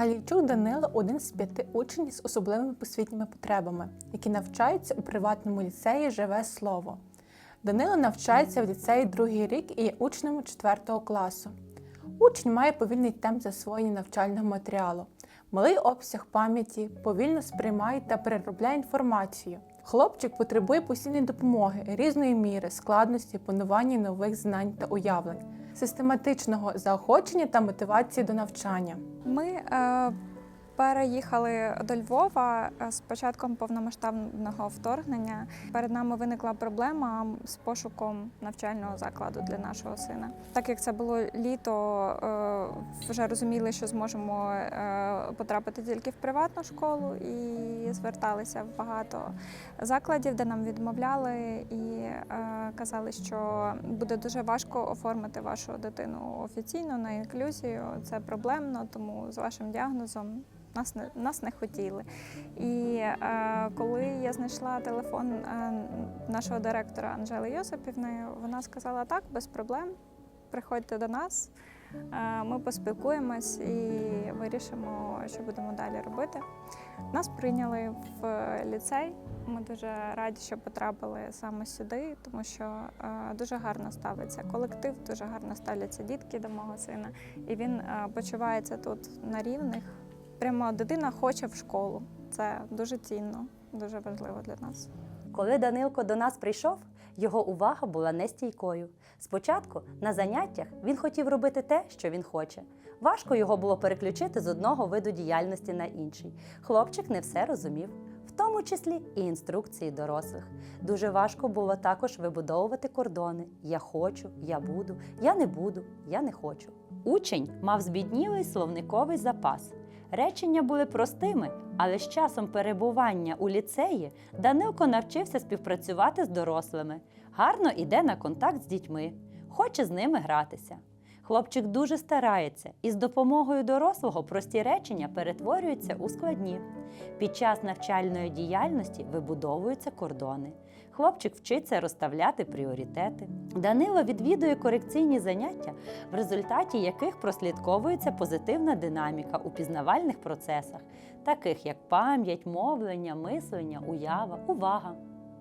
Галійчук Данило один з п'яти учнів з особливими освітніми потребами, які навчаються у приватному ліцеї Живе слово. Данило навчається в ліцеї другий рік і є учнем 4 класу. Учень має повільний темп засвоєння навчального матеріалу, малий обсяг пам'яті, повільно сприймає та переробляє інформацію. Хлопчик потребує постійної допомоги, різної міри, складності, панування нових знань та уявлень, систематичного заохочення та мотивації до навчання. Ми е, переїхали до Львова е, з початком повномасштабного вторгнення. Перед нами виникла проблема з пошуком навчального закладу для нашого сина. Так як це було літо, е, вже розуміли, що зможемо е, потрапити тільки в приватну школу, і зверталися в багато закладів, де нам відмовляли і казали, що буде дуже важко оформити вашу дитину офіційно на інклюзію. Це проблемно, тому з вашим діагнозом нас не нас не хотіли. І е, коли я знайшла телефон е, нашого директора Анжели Йосипівни, вона сказала: так, без проблем, приходьте до нас. е, Ми поспілкуємось і вирішимо, що будемо далі робити. Нас прийняли в ліцей. Ми дуже раді, що потрапили саме сюди, тому що е, дуже гарно ставиться колектив, дуже гарно ставляться дітки до мого сина, і він е, почувається тут на рівних. Прямо дитина хоче в школу. Це дуже цінно, дуже важливо для нас. Коли Данилко до нас прийшов, його увага була нестійкою. Спочатку на заняттях він хотів робити те, що він хоче. Важко його було переключити з одного виду діяльності на інший. Хлопчик не все розумів, в тому числі і інструкції дорослих. Дуже важко було також вибудовувати кордони: я хочу, я буду, я не буду, я не хочу. Учень мав збіднілий словниковий запас. Речення були простими, але з часом перебування у ліцеї Данилко навчився співпрацювати з дорослими, гарно йде на контакт з дітьми, хоче з ними гратися. Хлопчик дуже старається і з допомогою дорослого прості речення перетворюються у складні. Під час навчальної діяльності вибудовуються кордони. Хлопчик вчиться розставляти пріоритети. Данило відвідує корекційні заняття, в результаті яких прослідковується позитивна динаміка у пізнавальних процесах, таких як пам'ять, мовлення, мислення, уява, увага.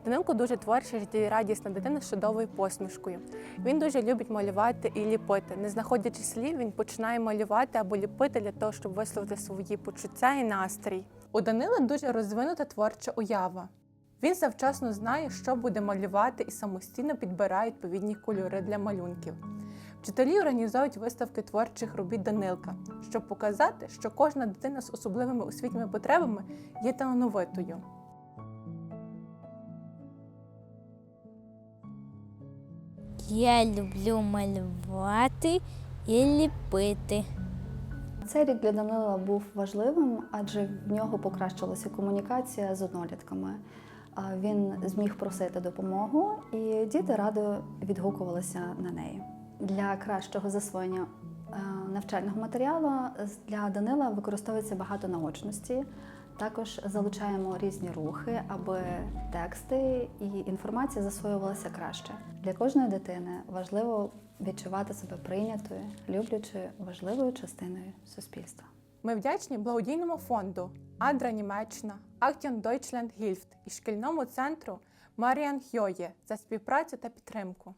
Данилко дуже творча, життєрадісна дитина з чудовою посмішкою. Він дуже любить малювати і ліпити. Не знаходячи слів, він починає малювати або ліпити для того, щоб висловити свої почуття і настрій. У Данила дуже розвинута творча уява. Він завчасно знає, що буде малювати, і самостійно підбирає відповідні кольори для малюнків. Вчителі організують виставки творчих робіт Данилка, щоб показати, що кожна дитина з особливими освітніми потребами є талановитою. Я люблю малювати і ліпити. Цей рік для Данила був важливим, адже в нього покращилася комунікація з однолітками. Він зміг просити допомогу, і діти радо відгукувалися на неї. Для кращого засвоєння е, навчального матеріалу для Данила використовується багато наочності. Також залучаємо різні рухи, аби тексти і інформація засвоювалася краще. Для кожної дитини важливо відчувати себе прийнятою, люблячою, важливою частиною суспільства. Ми вдячні благодійному фонду Адра Німеччина, Актіон Deutschland Hilft і шкільному центру Маріан Хьоє за співпрацю та підтримку.